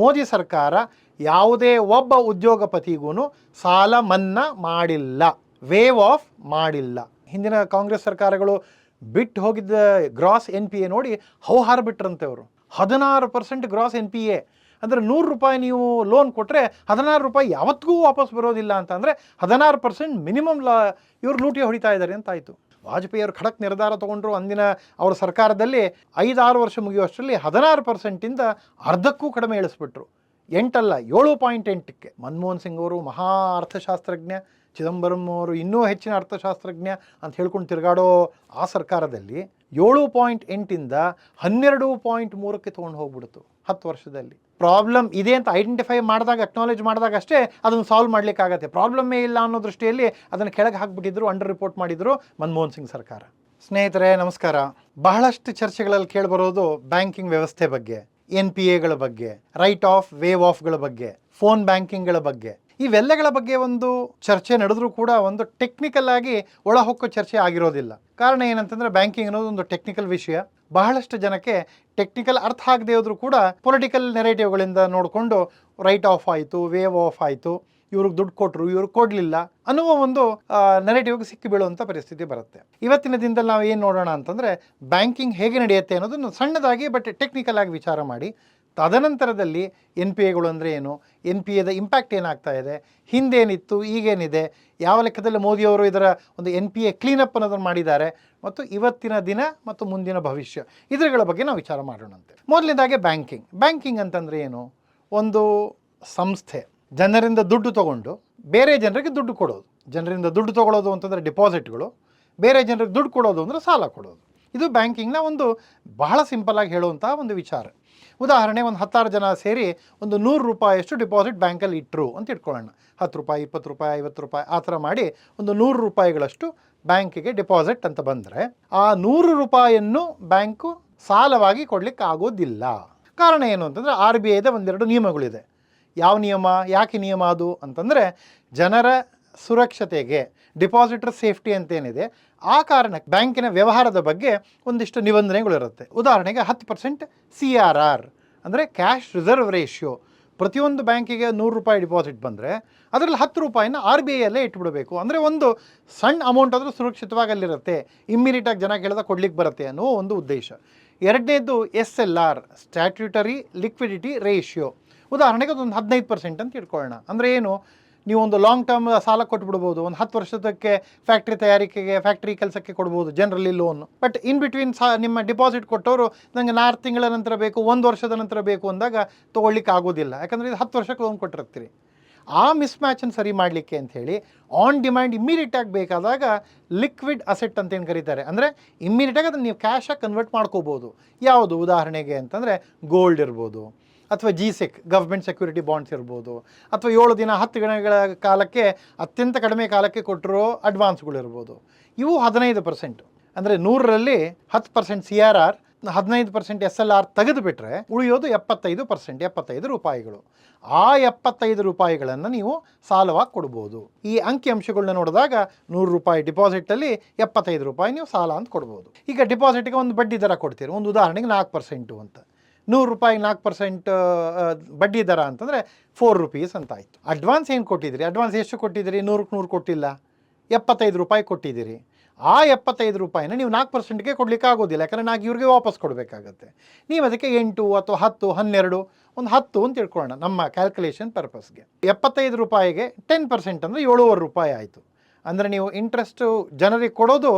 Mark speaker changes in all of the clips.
Speaker 1: ಮೋದಿ ಸರ್ಕಾರ ಯಾವುದೇ ಒಬ್ಬ ಉದ್ಯೋಗಪತಿಗೂ ಸಾಲ ಮನ್ನಾ ಮಾಡಿಲ್ಲ ವೇವ್ ಆಫ್ ಮಾಡಿಲ್ಲ. ಹಿಂದಿನ ಕಾಂಗ್ರೆಸ್ ಸರ್ಕಾರಗಳು ಬಿಟ್ಟು ಹೋಗಿದ್ದ ಗ್ರಾಸ್ ಎನ್ ಪಿ ಎ ನೋಡಿ ಹೌಹಾರ ಬಿಟ್ರಂತೆ ಅವರು. ಹದಿನಾರು percent gross N P A ಅಂದರೆ ನೂರು ರೂಪಾಯಿ ನೀವು ಲೋನ್ ಕೊಟ್ಟರೆ ಹದಿನಾರು ರೂಪಾಯಿ ಯಾವತ್ತಿಗೂ ವಾಪಸ್ ಬರೋದಿಲ್ಲ ಅಂತಂದರೆ ಹದಿನಾರು ಪರ್ಸೆಂಟ್ ಮಿನಿಮಮ್ ಲಾ ಇವ್ರು ಲೂಟಿ ಹೊಡಿತಾ ಇದ್ದಾರೆ ಅಂತ ಆಯಿತು ವಾಜಪೇಯಿ ಅವರು ಖಡಕ್ ನಿರ್ಧಾರ ತಗೊಂಡ್ರು ಅಂದಿನ ಅವರ ಸರ್ಕಾರದಲ್ಲಿ ಐದಾರು ವರ್ಷ ಮುಗಿಯುವಷ್ಟರಲ್ಲಿ ಹದಿನಾರು ಪರ್ಸೆಂಟಿಂದ ಅರ್ಧಕ್ಕೂ ಕಡಿಮೆ ಇಳಿಸ್ಬಿಟ್ರು. ಎಂಟಲ್ಲ, ಏಳು ಪಾಯಿಂಟ್ ಎಂಟಕ್ಕೆ. ಮನಮೋಹನ್ ಸಿಂಗ್ ಅವರು ಮಹಾ ಅರ್ಥಶಾಸ್ತ್ರಜ್ಞ, ಚಿದಂಬರಂ ಅವರು ಇನ್ನೂ ಹೆಚ್ಚಿನ ಅರ್ಥಶಾಸ್ತ್ರಜ್ಞ ಅಂತ ಹೇಳ್ಕೊಂಡು ತಿರುಗಾಡೋ ಆ ಸರ್ಕಾರದಲ್ಲಿ ಏಳು ಪಾಯಿಂಟ್ ಎಂಟಿಂದ ಹನ್ನೆರಡು ಪಾಯಿಂಟ್ ಮೂರಕ್ಕೆ ತೊಗೊಂಡು ಹೋಗ್ಬಿಡ್ತು ಹತ್ತು ವರ್ಷದಲ್ಲಿ. ಪ್ರಾಬ್ಲಮ್ ಇದೆ ಅಂತ ಐಡೆಂಟಿಫೈ ಮಾಡಿದಾಗ ಅಕ್ನಾಲೇಜ್ ಮಾಡಿದಾಗ ಅಷ್ಟೇ ಅದನ್ನು ಸಾಲ್ವ್ ಮಾಡಲಿಕ್ಕಾಗತ್ತೆ. ಪ್ರಾಬ್ಲಮ್ಮೇ ಇಲ್ಲ ಅನ್ನೋ ದೃಷ್ಟಿಯಲ್ಲಿ ಅದನ್ನು ಕೆಳಗೆ ಹಾಕ್ಬಿಟ್ಟಿದ್ರು ಅಂಡರ್ ರಿಪೋರ್ಟ್ ಮಾಡಿದರು ಮನಮೋಹನ್ ಸಿಂಗ್ ಸರ್ಕಾರ. ಸ್ನೇಹಿತರೆ, ನಮಸ್ಕಾರ. ಬಹಳಷ್ಟು ಚರ್ಚೆಗಳಲ್ಲಿ ಕೇಳಿಬರೋದು ಬ್ಯಾಂಕಿಂಗ್ ವ್ಯವಸ್ಥೆ ಬಗ್ಗೆ ಎನ್ ಪಿ ಎಗಳ ಬಗ್ಗೆ ರೈಟ್ ಆಫ್ ವೇವ್ ಆಫ್ಗಳ ಬಗ್ಗೆ ಫೋನ್ ಬ್ಯಾಂಕಿಂಗ್ಗಳ ಬಗ್ಗೆ. ಇವೆಲ್ಲಗಳ ಬಗ್ಗೆ ಒಂದು ಚರ್ಚೆ ನಡೆದ್ರೂ ಕೂಡ ಒಂದು ಟೆಕ್ನಿಕಲ್ ಆಗಿ ಒಳಹೊಕ್ಕು ಚರ್ಚೆ ಆಗಿರೋದಿಲ್ಲ. ಕಾರಣ ಏನಂತಂದ್ರೆ ಬ್ಯಾಂಕಿಂಗ್ ಅನ್ನೋದು ಒಂದು ಟೆಕ್ನಿಕಲ್ ವಿಷಯ. ಬಹಳಷ್ಟು ಜನಕ್ಕೆ ಟೆಕ್ನಿಕಲ್ ಅರ್ಥ ಆಗದೆ ಇದ್ರೂ ಕೂಡ ಪೊಲಿಟಿಕಲ್ ನೆರೇಟಿವ್ಗಳಿಂದ ನೋಡಿಕೊಂಡು ರೈಟ್ ಆಫ್ ಆಯಿತು ವೇವ್ ಆಫ್ ಆಯಿತು, ಇವ್ರಿಗೆ ದುಡ್ಡು ಕೊಟ್ಟರು ಇವ್ರಿಗೆ ಕೊಡಲಿಲ್ಲ ಅನ್ನುವ ಒಂದು ನೆರೆಟಿವ್ಗೆ ಸಿಕ್ಕಿ ಬೀಳುವಂಥ ಪರಿಸ್ಥಿತಿ ಬರುತ್ತೆ. ಇವತ್ತಿನ ದಿನದಲ್ಲಿ ನಾವು ಏನು ನೋಡೋಣ ಅಂತಂದರೆ ಬ್ಯಾಂಕಿಂಗ್ ಹೇಗೆ ನಡೆಯುತ್ತೆ ಅನ್ನೋದನ್ನು ಸಣ್ಣದಾಗಿ ಬಟ್ ಟೆಕ್ನಿಕಲ್ ಆಗಿ ವಿಚಾರ ಮಾಡಿ. ತದನಂತರದಲ್ಲಿ ಎನ್ ಪಿ ಎಗಳು ಅಂದರೆ ಏನು? ಎನ್ ಪಿ ಎದ ಇಂಪ್ಯಾಕ್ಟ್ ಏನಾಗ್ತಾ ಇದೆ? ಹಿಂದೇನಿತ್ತು? ಈಗೇನಿದೆ? ಯಾವ ಲೆಕ್ಕದಲ್ಲಿ ಮೋದಿಯವರು ಇದರ ಒಂದು ಎನ್ ಪಿ ಎ ಕ್ಲೀನಪ್ ಅನ್ನೋದನ್ನು ಮಾಡಿದ್ದಾರೆ? ಮತ್ತು ಇವತ್ತಿನ ದಿನ ಮತ್ತು ಮುಂದಿನ ಭವಿಷ್ಯ. ಇದರಗಳ ಬಗ್ಗೆ ನಾವು ವಿಚಾರ ಮಾಡೋಣಂತೆ. ಮೊದಲನೇದಾಗಿ ಬ್ಯಾಂಕಿಂಗ್ ಬ್ಯಾಂಕಿಂಗ್ ಅಂತಂದರೆ ಏನು? ಒಂದು ಸಂಸ್ಥೆ. ಜನರಿಂದ ದುಡ್ಡು ತಗೊಂಡು ಬೇರೆ ಜನರಿಗೆ ದುಡ್ಡು ಕೊಡೋದು. ಜನರಿಂದ ದುಡ್ಡು ತಗೊಳ್ಳೋದು ಅಂತಂದರೆ ಡಿಪಾಸಿಟ್ಗಳು ಬೇರೆ ಜನರಿಗೆ ದುಡ್ಡು ಕೊಡೋದು ಅಂದರೆ ಸಾಲ ಕೊಡೋದು. ಇದು ಬ್ಯಾಂಕಿಂಗ್ನ ಒಂದು ಬಹಳ ಸಿಂಪಲ್ಲಾಗಿ ಹೇಳುವಂತಹ ಒಂದು ವಿಚಾರ. ಉದಾಹರಣೆ ಒಂದು ಹತ್ತಾರು ಜನ ಸೇರಿ ಒಂದು ನೂರು ರೂಪಾಯಿಯಷ್ಟು ಡಿಪಾಸಿಟ್ ಬ್ಯಾಂಕಲ್ಲಿ ಇಟ್ಟರು ಅಂತ ಇಟ್ಕೊಳ್ಳೋಣ. ಹತ್ತು ರೂಪಾಯಿ, ಇಪ್ಪತ್ತು ರೂಪಾಯಿ, ಐವತ್ತು ರೂಪಾಯಿ ಆ ಥರ ಮಾಡಿ ಒಂದು ನೂರು ರೂಪಾಯಿಗಳಷ್ಟು ಬ್ಯಾಂಕಿಗೆ ಡಿಪಾಸಿಟ್ ಅಂತ ಬಂದರೆ ಆ ನೂರು ರೂಪಾಯಿಯನ್ನು ಬ್ಯಾಂಕು ಸಾಲವಾಗಿ ಕೊಡಲಿಕ್ಕೆ ಆಗೋದಿಲ್ಲ ಕಾರಣ ಏನು ಅಂತಂದರೆ ಆರ್ ಬಿ ಐದ ಒಂದೆರಡು ನಿಯಮಗಳಿದೆ. ಯಾವ ನಿಯಮ, ಯಾಕೆ ನಿಯಮ ಅದು ಅಂತಂದರೆ ಜನರ ಸುರಕ್ಷತೆಗೆ ಡಿಪಾಸಿಟರ್ ಸೇಫ್ಟಿ ಅಂತೇನಿದೆ, ಆ ಕಾರಣಕ್ಕೆ ಬ್ಯಾಂಕಿನ ವ್ಯವಹಾರದ ಬಗ್ಗೆ ಒಂದಿಷ್ಟು ನಿಬಂಧನೆಗಳಿರುತ್ತೆ. ಉದಾಹರಣೆಗೆ ಹತ್ತು ಪರ್ಸೆಂಟ್ ಸಿ ಆರ್ ಆರ್, ಅಂದರೆ ಕ್ಯಾಶ್ ರಿಸರ್ವ್ ರೇಷಿಯೋ. ಪ್ರತಿಯೊಂದು ಬ್ಯಾಂಕಿಗೆ ನೂರು ರೂಪಾಯಿ ಡಿಪಾಸಿಟ್ ಬಂದರೆ ಅದರಲ್ಲಿ ಹತ್ತು ರೂಪಾಯಿನ ಆರ್ ಬಿ ಐಯಲ್ಲೇ ಇಟ್ಬಿಡಬೇಕು. ಅಂದರೆ ಒಂದು ಸಣ್ಣ ಅಮೌಂಟ್ ಆದರೂ ಸುರಕ್ಷಿತವಾಗಿ ಅಲ್ಲಿರುತ್ತೆ. ಇಮ್ಮಿಡಿಯೇಟಾಗಿ ಜನ ಕೇಳಿದಾಗ ಕೊಡ್ಲಿಕ್ಕೆ ಬರುತ್ತೆ ಅನ್ನೋ ಒಂದು ಉದ್ದೇಶ. ಎರಡನೇದು S L R statutory liquidity ratio ಉದಾಹರಣೆಗೆ ಅದೊಂದು ಹದಿನೈದು ಪರ್ಸೆಂಟ್ ಅಂತ ಇಟ್ಕೊಳ್ಳೋಣ. ಅಂದರೆ ಏನು? ನೀವು ಒಂದು ಲಾಂಗ್ ಟರ್ಮ್ ಸಾಲ ಕೊಟ್ಬಿಡ್ಬೋದು. ಒಂದು ಹತ್ತು ವರ್ಷದಕ್ಕೆ ಫ್ಯಾಕ್ಟ್ರಿ ತಯಾರಿಕೆಗೆ ಫ್ಯಾಕ್ಟ್ರಿ ಕೆಲಸಕ್ಕೆ ಕೊಡ್ಬೋದು generally loan but in between ಸಹ ನಿಮ್ಮ ಡಿಪಾಸಿಟ್ ಕೊಟ್ಟವರು ನನಗೆ ನಾಲ್ಕು ತಿಂಗಳ ನಂತರ ಬೇಕು, ಒಂದು ವರ್ಷದ ನಂತರ ಬೇಕು ಅಂದಾಗ ತೊಗೊಳ್ಲಿಕ್ಕೆ ಆಗೋದಿಲ್ಲ. ಯಾಕಂದರೆ ಇದು ಹತ್ತು ವರ್ಷಕ್ಕೆ ಲೋನ್ ಕೊಟ್ಟಿರ್ತೀರಿ. ಆ ಮಿಸ್ ಮ್ಯಾಚನ್ನು ಸರಿ ಮಾಡಲಿಕ್ಕೆ ಅಂಥೇಳಿ ಆನ್ ಡಿಮ್ಯಾಂಡ್ ಇಮ್ಮಿಡಿಯೇಟಾಗಿ ಬೇಕಾದಾಗ ಲಿಕ್ವಿಡ್ ಅಸೆಟ್ ಅಂತ ಏನು ಕರೀತಾರೆ? ಅಂದರೆ ಇಮ್ಮಿಡಿಯೇಟಾಗಿ ಅದನ್ನು ನೀವು ಕ್ಯಾಶಾಗಿ ಕನ್ವರ್ಟ್ ಮಾಡ್ಕೋಬೋದು. ಯಾವುದು ಉದಾಹರಣೆಗೆ ಅಂತಂದರೆ ಗೋಲ್ಡ್ ಇರ್ಬೋದು. ಅಥವಾ G sec government security bonds ಇರ್ಬೋದು. ಅಥವಾ ಏಳು ದಿನ, ಹತ್ತು ದಿನಗಳ ಕಾಲಕ್ಕೆ, ಅತ್ಯಂತ ಕಡಿಮೆ ಕಾಲಕ್ಕೆ ಕೊಟ್ಟಿರೋ ಅಡ್ವಾನ್ಸ್ಗಳಿರ್ಬೋದು ಇವು ಹದಿನೈದು ಪರ್ಸೆಂಟ್ ಅಂದರೆ ನೂರರಲ್ಲಿ ಹತ್ತು ಪರ್ಸೆಂಟ್ ಸಿ ಆರ್ ಆರ್ ಹದಿನೈದು ಪರ್ಸೆಂಟ್ ಎಸ್ ಎಲ್ ಆರ್ ತೆಗೆದುಬಿಟ್ರೆ ಉಳಿಯೋದು ಎಪ್ಪತ್ತೈದು ಪರ್ಸೆಂಟ್ ಎಪ್ಪತ್ತೈದು ರೂಪಾಯಿಗಳು. ಆ ಎಪ್ಪತ್ತೈದು ರೂಪಾಯಿಗಳನ್ನು ನೀವು ಸಾಲವಾಗಿ ಕೊಡ್ಬೋದು. ಈ ಅಂಕಿ ಅಂಶಗಳನ್ನ ನೋಡಿದಾಗ ನೂರು ರೂಪಾಯಿ ಡಿಪಾಸಿಟಲ್ಲಿ ಎಪ್ಪತ್ತೈದು ರೂಪಾಯಿ ನೀವು ಸಾಲ ಅಂತ ಕೊಡ್ಬೋದು. ಈಗ ಡಿಪಾಸಿಟ್ಗೆ ಒಂದು ಬಡ್ಡಿ ದರ ಕೊಡ್ತೀರಿ. ಒಂದು ಉದಾಹರಣೆಗೆ ನಾಲ್ಕು ಪರ್ಸೆಂಟು ಅಂತ. ನೂರು ರೂಪಾಯಿ ನಾಲ್ಕು ಪರ್ಸೆಂಟ್ ಬಡ್ಡಿ ದರ ಅಂತಂದರೆ ಫೋರ್ ರುಪೀಸ್ ಅಂತ ಆಯಿತು. ಅಡ್ವಾನ್ಸ್ ಏನು ಕೊಟ್ಟಿದ್ದೀರಿ? ಅಡ್ವಾನ್ಸ್ ಎಷ್ಟು ಕೊಟ್ಟಿದ್ದೀರಿ? ನೂರಕ್ಕೆ ನೂರು ಕೊಟ್ಟಿಲ್ಲ. ಎಪ್ಪತ್ತೈದು ರೂಪಾಯಿ ಕೊಟ್ಟಿದ್ದೀರಿ. ಆ ಎಪ್ಪತ್ತೈದು ರೂಪಾಯಿನ ನೀವು ನಾಲ್ಕು ಪರ್ಸೆಂಟ್ಗೆ ಕೊಡಲಿಕ್ಕೆ ಆಗೋದಿಲ್ಲ. ಯಾಕಂದರೆ ನಾಲ್ಕು ಇವ್ರಿಗೆ ವಾಪಸ್ ಕೊಡಬೇಕಾಗತ್ತೆ. ನೀವು ಅದಕ್ಕೆ ಎಂಟು ಅಥವಾ ಹತ್ತು, ಹನ್ನೆರಡು, ಒಂದು ಹತ್ತು ಅಂತ ತಿಳ್ಕೊಳ್ಳೋಣ ನಮ್ಮ ಕ್ಯಾಲ್ಕುಲೇಷನ್ ಪರ್ಪಸ್ಗೆ ಎಪ್ಪತ್ತೈದು ರೂಪಾಯಿಗೆ ಟೆನ್ ಪರ್ಸೆಂಟ್ ಅಂದರೆ ಏಳುವರೆ ರೂಪಾಯಿ ಆಯಿತು. ಅಂದರೆ ನೀವು ಇಂಟ್ರೆಸ್ಟು ಜನರಿಗೆ ಕೊಡೋದು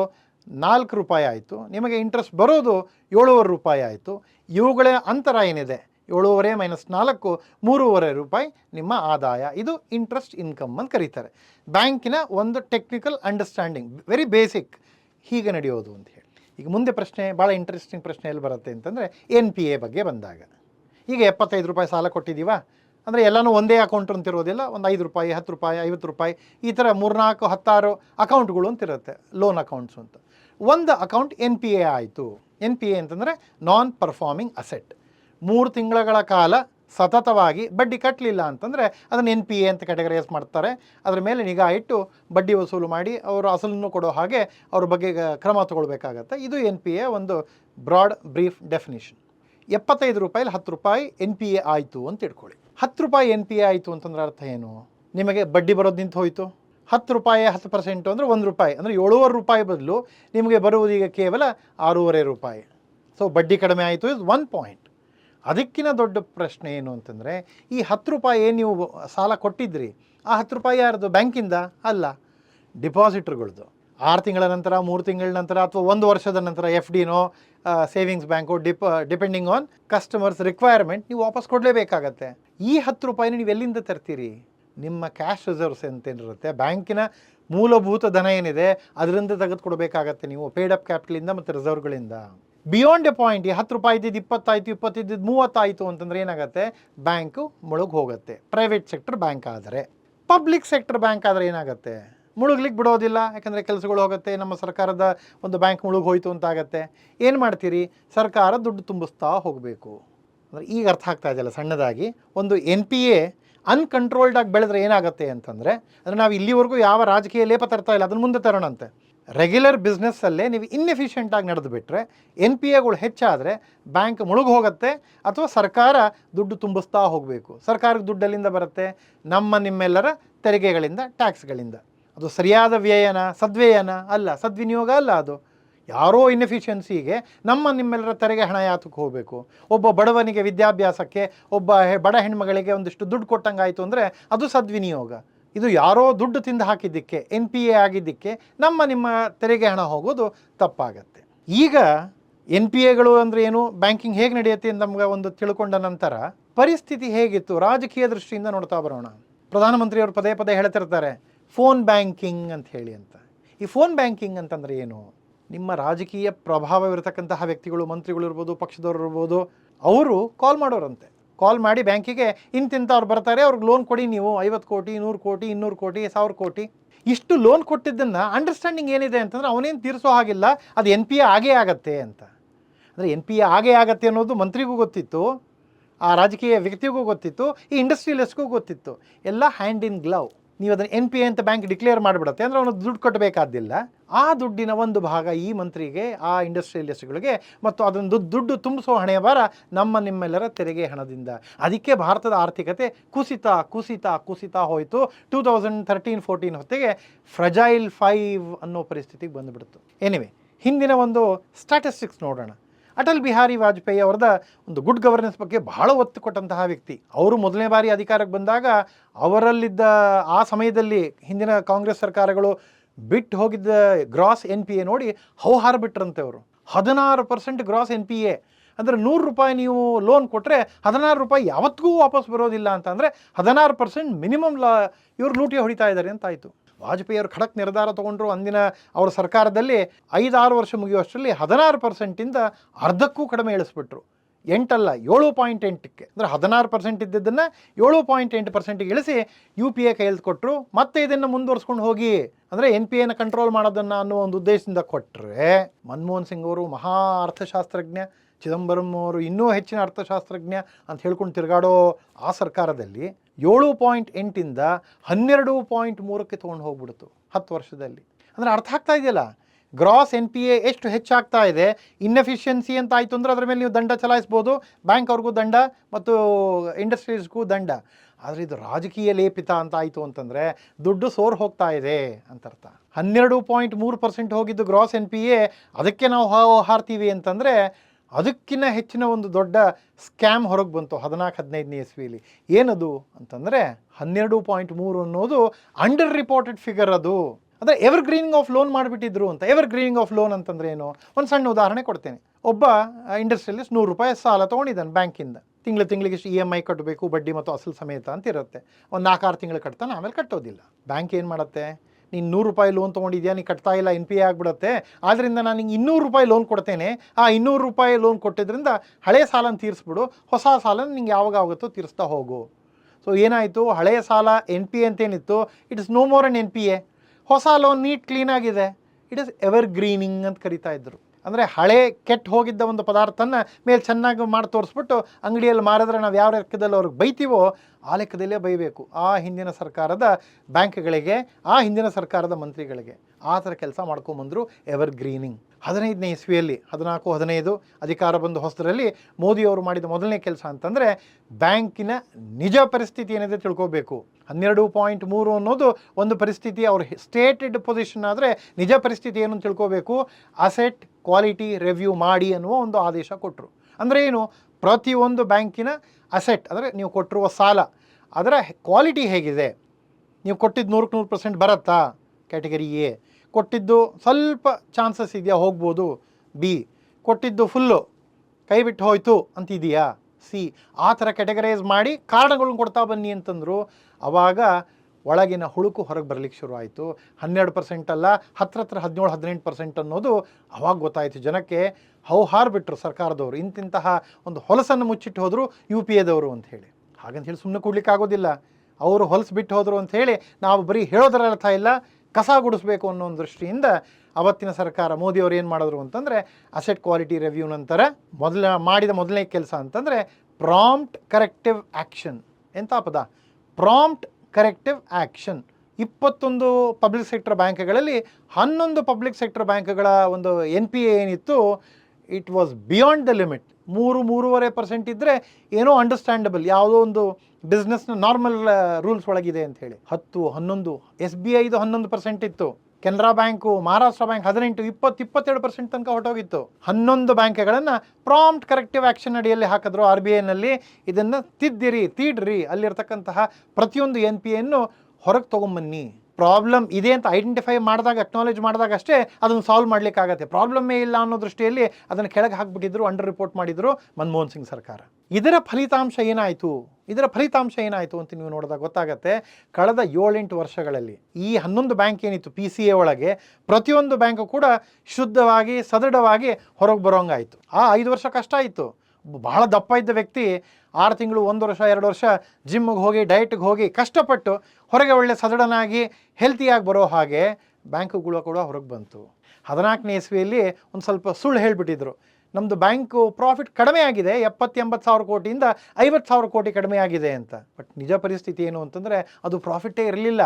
Speaker 1: ನಾಲ್ಕು ರೂಪಾಯಿ ಆಯಿತು. ನಿಮಗೆ ಇಂಟ್ರೆಸ್ಟ್ ಬರೋದು ಏಳುವರೆ ರೂಪಾಯಿ ಆಯಿತು. ಇವುಗಳ ಅಂತರ ಏನಿದೆ? ಏಳೂವರೆ ಮೈನಸ್ ನಾಲ್ಕು, ಮೂರುವರೆ ರೂಪಾಯಿ ನಿಮ್ಮ ಆದಾಯ. ಇದು ಇಂಟ್ರೆಸ್ಟ್ ಇನ್ಕಮ್ ಅಂತ ಕರೀತಾರೆ. ಬ್ಯಾಂಕಿನ ಒಂದು ಟೆಕ್ನಿಕಲ್ ಅಂಡರ್ಸ್ಟ್ಯಾಂಡಿಂಗ್ ವೆರಿ ಬೇಸಿಕ್ ಹೀಗೆ ನಡೆಯೋದು ಅಂತ ಹೇಳಿ. ಈಗ ಮುಂದೆ ಪ್ರಶ್ನೆ ಭಾಳ ಇಂಟ್ರೆಸ್ಟಿಂಗ್ ಪ್ರಶ್ನೆ ಎಲ್ಲಿ ಬರುತ್ತೆ ಅಂತಂದರೆ ಎನ್ ಪಿ ಎ ಬಗ್ಗೆ ಬಂದಾಗ. ಈಗ ಎಪ್ಪತ್ತೈದು ರೂಪಾಯಿ ಸಾಲ ಕೊಟ್ಟಿದ್ದೀವಾ? ಅಂದರೆ ಎಲ್ಲನೂ ಒಂದೇ ಅಕೌಂಟ್ ಅಂತಿರೋದಿಲ್ಲ ಒಂದು ಐದು ರೂಪಾಯಿ, ಹತ್ತು ರೂಪಾಯಿ, ಐವತ್ತು ರೂಪಾಯಿ, ಈ ಥರ ಮೂರ್ನಾಲ್ಕು, ಹತ್ತಾರು ಅಕೌಂಟ್ಗಳು ಅಂತ ಇರುತ್ತೆ. ಲೋನ್ ಅಕೌಂಟ್ಸು ಅಂತ. ಒಂದು ಅಕೌಂಟ್ ಎನ್ ಪಿ ಎ ಆಯಿತು. ಎನ್ ಪಿ ಎ ಅಂತಂದರೆ ನಾನ್ ಪರ್ಫಾರ್ಮಿಂಗ್ ಅಸೆಟ್ ಮೂರು ತಿಂಗಳ ಕಾಲ ಸತತವಾಗಿ ಬಡ್ಡಿ ಕಟ್ಟಲಿಲ್ಲ ಅಂತಂದರೆ ಅದನ್ನು ಎನ್ ಪಿ ಎ ಅಂತ ಕ್ಯಾಟಗರೈಸ್ ಮಾಡ್ತಾರೆ. ಅದರ ಮೇಲೆ ನಿಗಾ ಇಟ್ಟು ಬಡ್ಡಿ ವಸೂಲು ಮಾಡಿ ಅವರು ಅಸಲನ್ನು ಕೊಡೋ ಹಾಗೆ ಅವ್ರ ಬಗ್ಗೆ ಕ್ರಮ ತಗೊಳ್ಬೇಕಾಗತ್ತೆ. ಇದು ಎನ್ ಪಿ ಎ ಒಂದು ಬ್ರಾಡ್ ಬ್ರೀಫ್ ಡೆಫಿನೇಷನ್ ಎಪ್ಪತ್ತೈದು ರೂಪಾಯಿಲಿ ಹತ್ತು ರೂಪಾಯಿ ಎನ್ ಪಿ ಎ ಆಯಿತು ಅಂತ ಇಟ್ಕೊಳ್ಳಿ. ಹತ್ತು ರೂಪಾಯಿ ಎನ್ ಪಿ ಎ ಆಯಿತು ಅಂತಂದ್ರೆ ಅರ್ಥ ಏನು? ನಿಮಗೆ ಬಡ್ಡಿ ಬರೋದು ನಿಂತು ಹೋಯಿತು. ಹತ್ತು ರೂಪಾಯಿ, ಹತ್ತು ಪರ್ಸೆಂಟು ಅಂದರೆ ಒಂದು ರೂಪಾಯಿ. ಅಂದರೆ ಏಳುವರೆ ರೂಪಾಯಿ ಬದಲು ನಿಮಗೆ ಬರುವುದೀಗ ಕೇವಲ ಆರೂವರೆ ರೂಪಾಯಿ. ಸೊ ಬಡ್ಡಿ ಕಡಿಮೆ ಆಯಿತು ಇಸ್ ಒನ್ ಪಾಯಿಂಟ್ ಅದಕ್ಕಿಂತ ದೊಡ್ಡ ಪ್ರಶ್ನೆ ಏನು ಅಂತಂದರೆ, ಈ ಹತ್ತು ರೂಪಾಯಿ ಏನು ನೀವು ಸಾಲ ಕೊಟ್ಟಿದ್ರಿ? ಆ ಹತ್ತು ರೂಪಾಯಿ ಯಾರ್ದು? ಬ್ಯಾಂಕಿಂದ? ಅಲ್ಲ. ಡಿಪಾಸಿಟ್ರ್ಗಳದ್ದು ಆರು ತಿಂಗಳ ನಂತರ, ಮೂರು ತಿಂಗಳ ನಂತರ ಅಥವಾ ಒಂದು ವರ್ಷದ ನಂತರ ಎಫ್ ಡಿನೋ ಸೇವಿಂಗ್ಸ್ ಬ್ಯಾಂಕು ಡಿಪ ಡಿಪೆಂಡಿಂಗ್ ಆನ್ ಕಸ್ಟಮರ್ಸ್ ರಿಕ್ವೈರ್ಮೆಂಟ್ ನೀವು ವಾಪಸ್ ಕೊಡಲೇಬೇಕಾಗತ್ತೆ. ಈ ಹತ್ತು ರೂಪಾಯಿನ ನೀವು ಎಲ್ಲಿಂದ ತರ್ತೀರಿ? ನಿಮ್ಮ ಕ್ಯಾಶ್ ರಿಸರ್ವ್ಸ್ ಅಂತೇನಿರುತ್ತೆ ಬ್ಯಾಂಕಿನ ಮೂಲಭೂತ ಧನ ಏನಿದೆ, ಅದರಿಂದ ತೆಗೆದುಕೊಡ್ಬೇಕಾಗತ್ತೆ ನೀವು ಪೇಡ್ ಅಪ್ ಕ್ಯಾಪಿಟಲಿಂದ ಮತ್ತು ರಿಸರ್ವ್ಗಳಿಂದ ಬಿಯಾಂಡ್ ಎ ಪಾಯಿಂಟ್ ಈ ಹತ್ತು ರೂಪಾಯಿ ಇದ್ದಿದ್ದು ಇಪ್ಪತ್ತಾಯಿತು ಇಪ್ಪತ್ತಿದ್ದು ಮೂವತ್ತಾಯಿತು ಅಂತಂದ್ರೆ ಏನಾಗುತ್ತೆ? ಬ್ಯಾಂಕು ಮುಳುಗ್ ಹೋಗುತ್ತೆ. ಪ್ರೈವೇಟ್ ಸೆಕ್ಟರ್ ಬ್ಯಾಂಕ್ ಆದರೆ. ಪಬ್ಲಿಕ್ ಸೆಕ್ಟರ್ ಬ್ಯಾಂಕ್ ಆದರೆ ಏನಾಗುತ್ತೆ? ಮುಳುಗ್ಲಿಕ್ಕೆ ಬಿಡೋದಿಲ್ಲ, ಯಾಕಂದರೆ ಕೆಲಸಗಳು ಹೋಗುತ್ತೆ, ನಮ್ಮ ಸರ್ಕಾರದ ಒಂದು ಬ್ಯಾಂಕ್ ಮುಳುಗ್ ಹೋಯಿತು ಅಂತ ಆಗತ್ತೆ. ಏನು ಮಾಡ್ತೀರಿ? ಸರ್ಕಾರ ದುಡ್ಡು ತುಂಬಿಸ್ತಾ ಹೋಗಬೇಕು. ಅಂದರೆ ಈಗ ಅರ್ಥ ಆಗ್ತಾ ಇದೆಯಲ್ಲ ಸಣ್ಣದಾಗಿ. ಒಂದು ಎನ್ ಪಿ ಎ ಅನ್ಕಂಟ್ರೋಲ್ಡ್ ಆಗಿ ಬೆಳೆದ್ರೆ ಏನಾಗುತ್ತೆ ಅಂತಂದರೆ, ಅಂದರೆ ನಾವು ಇಲ್ಲಿವರೆಗೂ ಯಾವ ರಾಜಕೀಯ ಲೇಪ ತರ್ತಾ ಇಲ್ಲ, ಅದನ್ನು ಮುಂದೆ ತರೋಣಂತೆ. ರೆಗ್ಯುಲರ್ ಬಿಸ್ನೆಸ್ಸಲ್ಲೇ ನೀವು ಇನ್ಎಫಿಷಿಯೆಂಟಾಗಿ ನಡೆದು ಬಿಟ್ಟರೆ ಎನ್ ಪಿ ಎಗಳು ಹೆಚ್ಚಾದರೆ ಬ್ಯಾಂಕ್ ಮುಳುಗು ಹೋಗುತ್ತೆ, ಅಥವಾ ಸರ್ಕಾರ ದುಡ್ಡು ತುಂಬಿಸ್ತಾ ಹೋಗಬೇಕು. ಸರ್ಕಾರಕ್ಕೆ ದುಡ್ಡಲ್ಲಿಂದ ಬರುತ್ತೆ? ನಮ್ಮ ನಿಮ್ಮೆಲ್ಲರ ತೆರಿಗೆಗಳಿಂದ ಟ್ಯಾಕ್ಸ್ಗಳಿಂದ ಅದು ಸರಿಯಾದ ವ್ಯಯನ, ಸದ್ವ್ಯಯನ ಅಲ್ಲ, ಸದ್ವಿನಿಯೋಗ ಅಲ್ಲ ಅದು. ಯಾರೋ ಇನ್ಎಫಿಷಿಯನ್ಸಿಗೆ ನಮ್ಮ ನಿಮ್ಮೆಲ್ಲರ ತೆರಿಗೆ ಹಣ ಯಾತಕ್ಕೆ ಹೋಗಬೇಕು? ಒಬ್ಬ ಬಡವನಿಗೆ ವಿದ್ಯಾಭ್ಯಾಸಕ್ಕೆ, ಒಬ್ಬ ಬಡ ಹೆಣ್ಮಗಳಿಗೆ ಒಂದಿಷ್ಟು ದುಡ್ಡು ಕೊಟ್ಟಂಗಾಯಿತು ಅಂದರೆ ಅದು ಸದ್ವಿನಿಯೋಗ. ಇದು ಯಾರೋ ದುಡ್ಡು ತಿಂದು ಹಾಕಿದ್ದಕ್ಕೆ ಎನ್ ಪಿ ಎ ಆಗಿದ್ದಕ್ಕೆ ನಮ್ಮ ನಿಮ್ಮ ತೆರಿಗೆ ಹಣ ಹೋಗೋದು ತಪ್ಪಾಗತ್ತೆ. ಈಗ ಎನ್ ಪಿ ಎಗಳು ಅಂದರೆ ಏನು? ಬ್ಯಾಂಕಿಂಗ್ ಹೇಗೆ ನಡೆಯುತ್ತೆ ಅಂತ ನಮ್ಗೆ ಒಂದು ತಿಳ್ಕೊಂಡ ನಂತರ ಪರಿಸ್ಥಿತಿ ಹೇಗಿತ್ತು? ರಾಜಕೀಯ ದೃಷ್ಟಿಯಿಂದ ನೋಡ್ತಾ ಬರೋಣ. ಪ್ರಧಾನಮಂತ್ರಿಯವರು ಪದೇ ಪದೇ ಹೇಳ್ತಿರ್ತಾರೆ ಫೋನ್ ಬ್ಯಾಂಕಿಂಗ್ ಅಂತ ಹೇಳಿ ಅಂತ. ಈ ಫೋನ್ ಬ್ಯಾಂಕಿಂಗ್ ಅಂತಂದರೆ ಏನು? ನಿಮ್ಮ ರಾಜಕೀಯ ಪ್ರಭಾವವಿರತಕ್ಕಂತಹ ವ್ಯಕ್ತಿಗಳು, ಮಂತ್ರಿಗಳು ಇರ್ಬೋದು, ಪಕ್ಷದವರು ಇರ್ಬೋದು, ಅವರು ಕಾಲ್ ಮಾಡೋರಂತೆ. ಕಾಲ್ ಮಾಡಿ ಬ್ಯಾಂಕಿಗೆ, ಇಂತಿಂಥವ್ರು ಬರ್ತಾರೆ, ಅವ್ರಿಗೆ ಲೋನ್ ಕೊಡಿ ನೀವು, ಐವತ್ತು ಕೋಟಿ, ನೂರು ಕೋಟಿ, ಇನ್ನೂರು ಕೋಟಿ, ಸಾವಿರ ಕೋಟಿ. ಇಷ್ಟು ಲೋನ್ ಕೊಟ್ಟಿದ್ದನ್ನು ಅಂಡರ್ಸ್ಟ್ಯಾಂಡಿಂಗ್ ಏನಿದೆ ಅಂತಂದ್ರೆ ಅವನೇನು ತೀರಿಸೋ ಹಾಗಿಲ್ಲ, ಅದು ಎನ್ ಪಿ ಎ ಆಗೇ ಆಗತ್ತೆ ಅಂತ. ಅಂದರೆ ಎನ್ ಪಿ ಎ ಆಗೇ ಆಗತ್ತೆ ಅನ್ನೋದು ಮಂತ್ರಿಗೂ ಗೊತ್ತಿತ್ತು, ಆ ರಾಜಕೀಯ ವ್ಯಕ್ತಿಗೂ ಗೊತ್ತಿತ್ತು, ಈ ಇಂಡಸ್ಟ್ರಿಯಲಿಸ್ಟ್ಗೂ ಗೊತ್ತಿತ್ತು. ಎಲ್ಲ ಹ್ಯಾಂಡ್ ಇನ್ ಗ್ಲವ್ ನೀವು ಅದನ್ನು ಎನ್ ಪಿ ಎ ಅಂತ ಬ್ಯಾಂಕ್ ಡಿಕ್ಲೇರ್ ಮಾಡಿಬಿಡುತ್ತೆ. ಅಂದರೆ ಅವನು ದುಡ್ಡು ಕಟ್ಟಬೇಕಾದಿಲ್ಲ ಆ ದುಡ್ಡಿನ ಒಂದು ಭಾಗ ಈ ಮಂತ್ರಿಗೆ, ಆ ಇಂಡಸ್ಟ್ರಿಯಲಿಸ್ಟ್ಗಳಿಗೆ ಮತ್ತು ಅದನ್ನು ದುಡ್ಡು ದುಡ್ಡು ತುಂಬಿಸೋ ಹಣೆಯ ಭಾರ ನಮ್ಮ ನಿಮ್ಮೆಲ್ಲರ ತೆರಿಗೆ ಹಣದಿಂದ. ಅದಕ್ಕೆ ಭಾರತದ ಆರ್ಥಿಕತೆ ಕುಸಿತ ಕುಸಿತ ಕುಸಿತ ಹೋಯಿತು. ಟೂ ತೌಸಂಡ್ ಥರ್ಟೀನ್ ಫೋರ್ಟೀನ್ ಹೊತ್ತಿಗೆ ಫ್ರಜೈಲ್ ಫೈವ್ ಅನ್ನೋ ಪರಿಸ್ಥಿತಿಗೆ ಬಂದುಬಿಡ್ತು. ಎನಿವೆ ಹಿಂದಿನ ಒಂದು ಸ್ಟ್ಯಾಟಿಸ್ಟಿಕ್ಸ್ ನೋಡೋಣ. ಅಟಲ್ ಬಿಹಾರಿ ವಾಜಪೇಯಿ ಅವರದ ಒಂದು ಗುಡ್ ಗವರ್ನೆನ್ಸ್ ಬಗ್ಗೆ ಬಹಳ ಒತ್ತು ಕೊಟ್ಟಂತಹ ವ್ಯಕ್ತಿ. ಅವರು ಮೊದಲನೇ ಬಾರಿ ಅಧಿಕಾರಕ್ಕೆ ಬಂದಾಗ ಅವರಲ್ಲಿದ್ದ ಆ ಸಮಯದಲ್ಲಿ ಹಿಂದಿನ ಕಾಂಗ್ರೆಸ್ ಸರ್ಕಾರಗಳು ಬಿಟ್ಟು ಹೋಗಿದ್ದ ಗ್ರಾಸ್ ಎನ್ ಪಿ ಎ ನೋಡಿ ಹೌಹಾರ ಬಿಟ್ರಂತೆ ಅವರು. ಹದಿನಾರು percent gross N P A ಅಂದರೆ ನೂರು ರೂಪಾಯಿ ನೀವು ಲೋನ್ ಕೊಟ್ಟರೆ ಹದಿನಾರು ರೂಪಾಯಿ ಯಾವತ್ತಿಗೂ ವಾಪಸ್ ಬರೋದಿಲ್ಲ ಅಂತಂದರೆ ಹದಿನಾರು ಪರ್ಸೆಂಟ್ ಮಿನಿಮಮ್ ಲಾ ಇವರು ಲೂಟಿ ಹೊಡಿತಾ ಇದ್ದಾರೆ ಅಂತ ಆಯಿತು ವಾಜಪೇಯಿ ಅವರು ಖಡಕ್ ನಿರ್ಧಾರ ತಗೊಂಡ್ರು ಅಂದಿನ ಅವರ ಸರ್ಕಾರದಲ್ಲಿ ಐದಾರು ವರ್ಷ ಮುಗಿಯುವಷ್ಟರಲ್ಲಿ ಹದಿನಾರು ಪರ್ಸೆಂಟಿಂದ ಅರ್ಧಕ್ಕೂ ಕಡಿಮೆ ಇಳಿಸ್ಬಿಟ್ರು. ಎಂಟಲ್ಲ, ಏಳು ಪಾಯಿಂಟ್ ಎಂಟಕ್ಕೆ. ಅಂದರೆ ಹದಿನಾರು ಪರ್ಸೆಂಟ್ ಇದ್ದಿದ್ದನ್ನು ಏಳು ಪಾಯಿಂಟ್ ಎಂಟು ಪರ್ಸೆಂಟಿಗೆ ಇಳಿಸಿ ಯು ಪಿ ಎ ಕೈಯಲ್ಲಿ ಕೊಟ್ಟರು ಮತ್ತೆ ಇದನ್ನು ಮುಂದುವರ್ಸ್ಕೊಂಡು ಹೋಗಿ, ಅಂದರೆ ಎನ್ ಪಿ ಎನ ಕಂಟ್ರೋಲ್ ಮಾಡೋದನ್ನು ಅನ್ನೋ ಒಂದು ಉದ್ದೇಶದಿಂದ ಕೊಟ್ಟರೆ ಮನಮೋಹನ್ ಸಿಂಗ್ ಅವರು ಮಹಾ ಅರ್ಥಶಾಸ್ತ್ರಜ್ಞ, ಚಿದಂಬರಂ ಅವರು ಇನ್ನೂ ಹೆಚ್ಚಿನ ಅರ್ಥಶಾಸ್ತ್ರಜ್ಞ ಅಂತ ಹೇಳ್ಕೊಂಡು ತಿರುಗಾಡೋ ಆ ಸರ್ಕಾರದಲ್ಲಿ ಏಳು ಪಾಯಿಂಟ್ ಎಂಟಿಂದ ಹನ್ನೆರಡು ಪಾಯಿಂಟ್ ಮೂರಕ್ಕೆ ತೊಗೊಂಡು ಹೋಗ್ಬಿಡ್ತು ಹತ್ತು ವರ್ಷದಲ್ಲಿ. ಅಂದರೆ ಅರ್ಥ ಆಗ್ತಾ ಇದೆಯಲ್ಲ? ಗ್ರಾಸ್ ಎನ್ ಪಿ ಎ ಎಷ್ಟು ಹೆಚ್ಚಾಗ್ತಾ ಇದೆ? ಇನ್ಎಫಿಷಿಯನ್ಸಿ ಅಂತ ಆಯಿತು ಅಂದರೆ ಅದರ ಮೇಲೆ ನೀವು ದಂಡ ಚಲಾಯಿಸ್ಬೋದು. ಬ್ಯಾಂಕ್ ಅವ್ರಿಗೂ ದಂಡ ಮತ್ತು ಇಂಡಸ್ಟ್ರೀಸ್ಗೂ ದಂಡ. ಆದರೆ ಇದು ರಾಜಕೀಯ ಲೇಪಿತ ಅಂತ ಆಯಿತು ಅಂತಂದರೆ ದುಡ್ಡು ಸೋರ್ ಹೋಗ್ತಾ ಇದೆ ಅಂತ ಅರ್ಥ. ಹನ್ನೆರಡು ಪಾಯಿಂಟ್ ಮೂರು ಪರ್ಸೆಂಟ್ ಹೋಗಿದ್ದು ಗ್ರಾಸ್ ಎನ್ ಪಿ ಎ. ಅದಕ್ಕೆ ನಾವು ಹಾರ್ತೀವಿ ಅಂತಂದರೆ ಅದಕ್ಕಿಂತ ಹೆಚ್ಚಿನ ಒಂದು ದೊಡ್ಡ ಸ್ಕ್ಯಾಮ್ ಹೊರಗೆ ಬಂತು ಹದಿನಾಲ್ಕು, ಹದಿನೈದನೇ ಇಸ್ವಿಲಿ ಏನದು ಅಂತಂದರೆ ಹನ್ನೆರಡು ಪಾಯಿಂಟ್ ಮೂರು ಅನ್ನೋದು ಅಂಡರ್ ರಿಪೋರ್ಟೆಡ್ ಫಿಗರ್ ಅದು. ಅಂದರೆ ಎವರ್ ಗ್ರೀನಿಂಗ್ ಆಫ್ ಲೋನ್ ಮಾಡಿಬಿಟ್ಟಿದ್ರು ಅಂತ. ಎವರ್ ಗ್ರೀನಿಂಗ್ ಆಫ್ ಲೋನ್ ಅಂತಂದ್ರೆ ಏನು? ಒಂದು ಸಣ್ಣ ಉದಾಹರಣೆ ಕೊಡ್ತೇನೆ. ಒಬ್ಬ ಇಂಡಸ್ಟ್ರಿಯಲಿಸ್ಟ್ ನೂರು ರೂಪಾಯಿ ಸಾಲ ತೊಗೊಂಡಿದ್ದಾನೆ ಬ್ಯಾಂಕಿಂದ. ತಿಂಗಳು ತಿಂಗಳಿಗೆ ಇ ಎಂ ಐ ಕಟ್ಟಬೇಕು ಬಡ್ಡಿ ಮತ್ತು ಅಸಲು ಸಮೇತ ಅಂತ ಇರುತ್ತೆ. ಒಂದು ನಾಲ್ಕಾರು ತಿಂಗಳು ಕಟ್ತಾನೆ, ಆಮೇಲೆ ಕಟ್ಟೋದಿಲ್ಲ. ಬ್ಯಾಂಕ್ ಏನು ಮಾಡುತ್ತೆ? ನೀನು ನೂರು ರೂಪಾಯಿ ಲೋನ್ ತೊಗೊಂಡಿದ್ಯಾ, ನೀನು ಕಟ್ತಾ ಇಲ್ಲ ಎನ್ ಪಿ ಎ ಆಗಿಬಿಡುತ್ತೆ ಆದ್ದರಿಂದ ನಾನು ನಿಂಗೆ ಇನ್ನೂರು ರೂಪಾಯಿ ಲೋನ್ ಕೊಡ್ತೇನೆ. ಆ ಇನ್ನೂರು ರೂಪಾಯಿ ಲೋನ್ ಕೊಟ್ಟಿದ್ರಿಂದ ಹಳೆಯ ಸಾಲನ ತೀರಿಸ್ಬಿಡು, ಹೊಸ ಸಾಲನ ನಿಂಗೆ ಯಾವಾಗ ಆಗುತ್ತೋ ತೀರಿಸ್ತಾ ಹೋಗು. ಸೊ ಏನಾಯಿತು? ಹಳೆಯ ಸಾಲ N P A ಅಂತೇನಿತ್ತು it is no more an N P A ಹೊಸ ಲೋನ್ ನೀಟ್ ಕ್ಲೀನಾಗಿದೆ ಇಟ್ ಇಸ್ ಎವರ್ ಗ್ರೀನಿಂಗ್ ಅಂತ ಕರಿತಾ ಇದ್ರು. ಅಂದರೆ ಹಳೆ ಕೆಟ್ಟು ಹೋಗಿದ್ದ ಒಂದು ಪದಾರ್ಥನ ಮೇಲೆ ಚೆನ್ನಾಗಿ ಮಾಡಿ ತೋರಿಸ್ಬಿಟ್ಟು ಅಂಗಡಿಯಲ್ಲಿ ಮಾರಿದ್ರೆ ನಾವು ಯಾವ ಲೆಕ್ಕದಲ್ಲಿ ಅವ್ರಿಗೆ ಬೈತೀವೋ ಆ ಲೆಕ್ಕದಲ್ಲೇ ಬೈಬೇಕು. ಆ ಹಿಂದಿನ ಸರ್ಕಾರದ ಬ್ಯಾಂಕ್ಗಳಿಗೆ, ಆ ಹಿಂದಿನ ಸರ್ಕಾರದ ಮಂತ್ರಿಗಳಿಗೆ ಆ ಥರ ಕೆಲಸ ಮಾಡ್ಕೊಂಬಂದರು ಎವರ್ ಗ್ರೀನಿಂಗ್ ಹದಿನೈದನೇ ಇಸ್ವಿಯಲ್ಲಿ, ಹದಿನಾಲ್ಕು, ಹದಿನೈದು ಅಧಿಕಾರ ಬಂದು ಹೊಸದರಲ್ಲಿ ಮೋದಿಯವರು ಮಾಡಿದ ಮೊದಲನೇ ಕೆಲಸ ಅಂತಂದರೆ ಬ್ಯಾಂಕಿನ ನಿಜ ಪರಿಸ್ಥಿತಿ ಏನಿದೆ ತಿಳ್ಕೋಬೇಕು. ಹನ್ನೆರಡು ಪಾಯಿಂಟ್ ಮೂರು ಅನ್ನೋದು ಒಂದು ಪರಿಸ್ಥಿತಿ ಅವ್ರ ಸ್ಟೇಟೆಡ್ ಪೊಸಿಷನ್ ಆದರೆ ನಿಜ ಪರಿಸ್ಥಿತಿ ಏನು ತಿಳ್ಕೋಬೇಕು. ಅಸೆಟ್ ಕ್ವಾಲಿಟಿ ರಿವ್ಯೂ ಮಾಡಿ ಅನ್ನುವ ಒಂದು ಆದೇಶ ಕೊಟ್ಟರು ಅಂದರೆ ಏನು? ಪ್ರತಿಯೊಂದು ಬ್ಯಾಂಕಿನ ಅಸೆಟ್ ಅಂದರೆ ನೀವು ಕೊಟ್ಟಿರುವ ಸಾಲ, ಅದರ ಕ್ವಾಲಿಟಿ ಹೇಗಿದೆ? ನೀವು ಕೊಟ್ಟಿದ್ದು ನೂರಕ್ಕೆ ನೂರು ಪರ್ಸೆಂಟ್ ಬರುತ್ತಾ? ಕ್ಯಾಟಗರಿ ಎ ಕೊಟ್ಟಿದ್ದು ಸ್ವಲ್ಪ ಚಾನ್ಸಸ್ ಇದೆಯಾ ಹೋಗ್ಬೋದು? ಬಿ ಕೊಟ್ಟಿದ್ದು ಫುಲ್ಲು ಕೈ ಬಿಟ್ಟು ಹೋಯಿತು ಅಂತಿದೆಯಾ? ಸಿ ಆ ಥರ ಕ್ಯಾಟಗರೈಸ್ ಮಾಡಿ ಕಾರಣಗಳನ್ನ ಕೊಡ್ತಾ ಬನ್ನಿ ಅಂತಂದರು. ಆವಾಗ ಒಳಗಿನ ಹುಳುಕು ಹೊರಗೆ ಬರಲಿಕ್ಕೆ ಶುರು ಆಯಿತು. ಹನ್ನೆರಡು ಪರ್ಸೆಂಟ್ ಅಲ್ಲ ಹತ್ರ ಹತ್ರ ಹದಿನೇಳು, ಹದಿನೆಂಟು ಪರ್ಸೆಂಟ್ ಅನ್ನೋದು ಅವಾಗ ಗೊತ್ತಾಯಿತು. ಜನಕ್ಕೆ ಹೌಹಾರ್ ಬಿಟ್ಟರು ಸರ್ಕಾರದವರು. ಇಂತಿಂತಹ ಒಂದು ಹೊಲಸನ್ನು ಮುಚ್ಚಿಟ್ಟು ಹೋದರು ಯು ಪಿ ಎದವರು ಅಂತ ಹೇಳಿ. ಹಾಗಂತ ಹೇಳಿ ಸುಮ್ಮನೆ ಕೊಡ್ಲಿಕ್ಕೆ ಆಗೋದಿಲ್ಲ. ಅವರು ಹೊಲಸು ಬಿಟ್ಟು ಹೋದರು ಅಂತ ಹೇಳಿ ನಾವು ಬರೀ ಹೇಳೋದರ ಅರ್ಥ ಇಲ್ಲ, ಕಸ ಗುಡಿಸ್ಬೇಕು ಅನ್ನೋ ಒಂದು ದೃಷ್ಟಿಯಿಂದ ಅವತ್ತಿನ ಸರ್ಕಾರ ಮೋದಿಯವರು ಏನು ಮಾಡಿದ್ರು ಅಂತಂದರೆ ಅಸೆಟ್ ಕ್ವಾಲಿಟಿ ರಿವ್ಯೂ ನಂತರ ಮೊದಲ ಮಾಡಿದ ಮೊದಲನೇ ಕೆಲಸ ಅಂತಂದರೆ ಪ್ರಾಂಪ್ಟ್ ಕರೆಕ್ಟಿವ್ ಆ್ಯಕ್ಷನ್ ಎಂಥ ಪದ ಪ್ರಾಂಪ್ಟ್ ಕರೆಕ್ಟಿವ್ ಆ್ಯಕ್ಷನ್. ಇಪ್ಪತ್ತೊಂದು ಪಬ್ಲಿಕ್ ಸೆಕ್ಟರ್ ಬ್ಯಾಂಕ್ಗಳಲ್ಲಿ ಹನ್ನೊಂದು ಪಬ್ಲಿಕ್ ಸೆಕ್ಟರ್ ಬ್ಯಾಂಕ್ಗಳ ಒಂದು ಎನ್ ಪಿ ಎ ಏನಿತ್ತು it was beyond the limit ಮೂರು, ಮೂರುವರೆ ಪರ್ಸೆಂಟ್ ಇದ್ದರೆ ಏನೋ ಅಂಡರ್ಸ್ಟ್ಯಾಂಡಬಲ್ ಯಾವುದೋ ಒಂದು ಬಿಸ್ನೆಸ್ನ ನಾರ್ಮಲ್ ರೂಲ್ಸ್ ಒಳಗಿದೆ ಅಂತ ಹೇಳಿ. ಹತ್ತು, ಹನ್ನೊಂದು ಎಸ್ ಬಿ ಐದು ಹನ್ನೊಂದು ಪರ್ಸೆಂಟ್ ಇತ್ತು. ಕೆನರಾ ಬ್ಯಾಂಕು, ಮಹಾರಾಷ್ಟ್ರ ಬ್ಯಾಂಕ್ ಹದಿನೆಂಟು, ಇಪ್ಪತ್ತು, ಇಪ್ಪತ್ತೆರಡು ಪರ್ಸೆಂಟ್ ತನಕ ಹೊಟ್ಟೋಗಿತ್ತು ಹನ್ನೊಂದು ಬ್ಯಾಂಕ್ಗಳನ್ನು ಪ್ರಾಂಪ್ಟ್ ಕರೆಕ್ಟಿವ್ ಆ್ಯಕ್ಷನ್ ಅಡಿಯಲ್ಲಿ ಹಾಕಿದ್ರು ಆರ್ ಬಿ ಐನಲ್ಲಿ ಇದನ್ನು ತಿದ್ದಿರಿ, ತೀಡ್ರಿ. ಅಲ್ಲಿರ್ತಕ್ಕಂತಹ ಪ್ರತಿಯೊಂದು ಎನ್ ಪಿ ಎನ್ನು ಹೊರಗೆ ತೊಗೊಂಬನ್ನಿ. ಪ್ರಾಬ್ಲಮ್ ಇದೆ ಅಂತ ಐಡೆಂಟಿಫೈ ಮಾಡಿದಾಗ ಅಕ್ನಾಲೇಜ್ ಮಾಡಿದಾಗ ಅಷ್ಟೇ ಅದನ್ನು ಸಾಲ್ವ್ ಮಾಡಲಿಕ್ಕಾಗತ್ತೆ. ಪ್ರಾಬ್ಲಮ್ಮೇ ಇಲ್ಲ ಅನ್ನೋ ದೃಷ್ಟಿಯಲ್ಲಿ ಅದನ್ನು ಕೆಳಗೆ ಹಾಕಿಬಿಟ್ಟಿದ್ರು ಅಂಡರ್ ರಿಪೋರ್ಟ್ ಮಾಡಿದ್ರು ಮನಮೋಹನ್ ಸಿಂಗ್ ಸರ್ಕಾರ. ಇದರ ಫಲಿತಾಂಶ ಏನಾಯಿತು? ಇದರ ಫಲಿತಾಂಶ ಏನಾಯಿತು ಅಂತ ನೀವು ನೋಡಿದಾಗ ಗೊತ್ತಾಗತ್ತೆ. ಕಳೆದ ಏಳೆಂಟು ವರ್ಷಗಳಲ್ಲಿ ಈ ಹನ್ನೊಂದು ಬ್ಯಾಂಕ್ ಏನಿತ್ತು ಪಿ ಸಿ ಎ ಒಳಗೆ, ಪ್ರತಿಯೊಂದು ಬ್ಯಾಂಕು ಕೂಡ ಶುದ್ಧವಾಗಿ, ಸದೃಢವಾಗಿ ಹೊರಗೆ ಬರೋಂಗಾಯಿತು. ಆ ಐದು ವರ್ಷ ಕಷ್ಟ ಆಯಿತು. ಬಹಳ ದಪ್ಪ ಇದ್ದ ವ್ಯಕ್ತಿ ಆರು ತಿಂಗಳು, ಒಂದು ವರ್ಷ, ಎರಡು ವರ್ಷ ಜಿಮ್ಮಿಗೆ ಹೋಗಿ, ಡಯಟ್ಗೆ ಹೋಗಿ ಕಷ್ಟಪಟ್ಟು ಹೊರಗೆ ಒಳ್ಳೆ ಸದಡನಾಗಿ ಹೆಲ್ತಿಯಾಗಿ ಬರೋ ಹಾಗೆ ಬ್ಯಾಂಕುಗಳು ಕೂಡ ಹೊರಗೆ ಬಂತು. ಹದಿನಾಲ್ಕನೇ ಇಸ್ವಿಯಲ್ಲಿ ಒಂದು ಸ್ವಲ್ಪ ಸುಳ್ಳು ಹೇಳಿಬಿಟ್ಟಿದ್ರು. ನಮ್ಮದು ಬ್ಯಾಂಕು ಪ್ರಾಫಿಟ್ ಕಡಿಮೆ ಆಗಿದೆ ಎಪ್ಪತ್ತು ಎಂಬತ್ತು ಸಾವಿರ ಕೋಟಿಯಿಂದ ಐವತ್ತು ಸಾವಿರ ಕೋಟಿ ಕಡಿಮೆ ಆಗಿದೆ ಅಂತ. ಬಟ್ ನಿಜ ಪರಿಸ್ಥಿತಿ ಏನು ಅಂತಂದರೆ ಅದು ಪ್ರಾಫಿಟ್ಟೇ ಇರಲಿಲ್ಲ.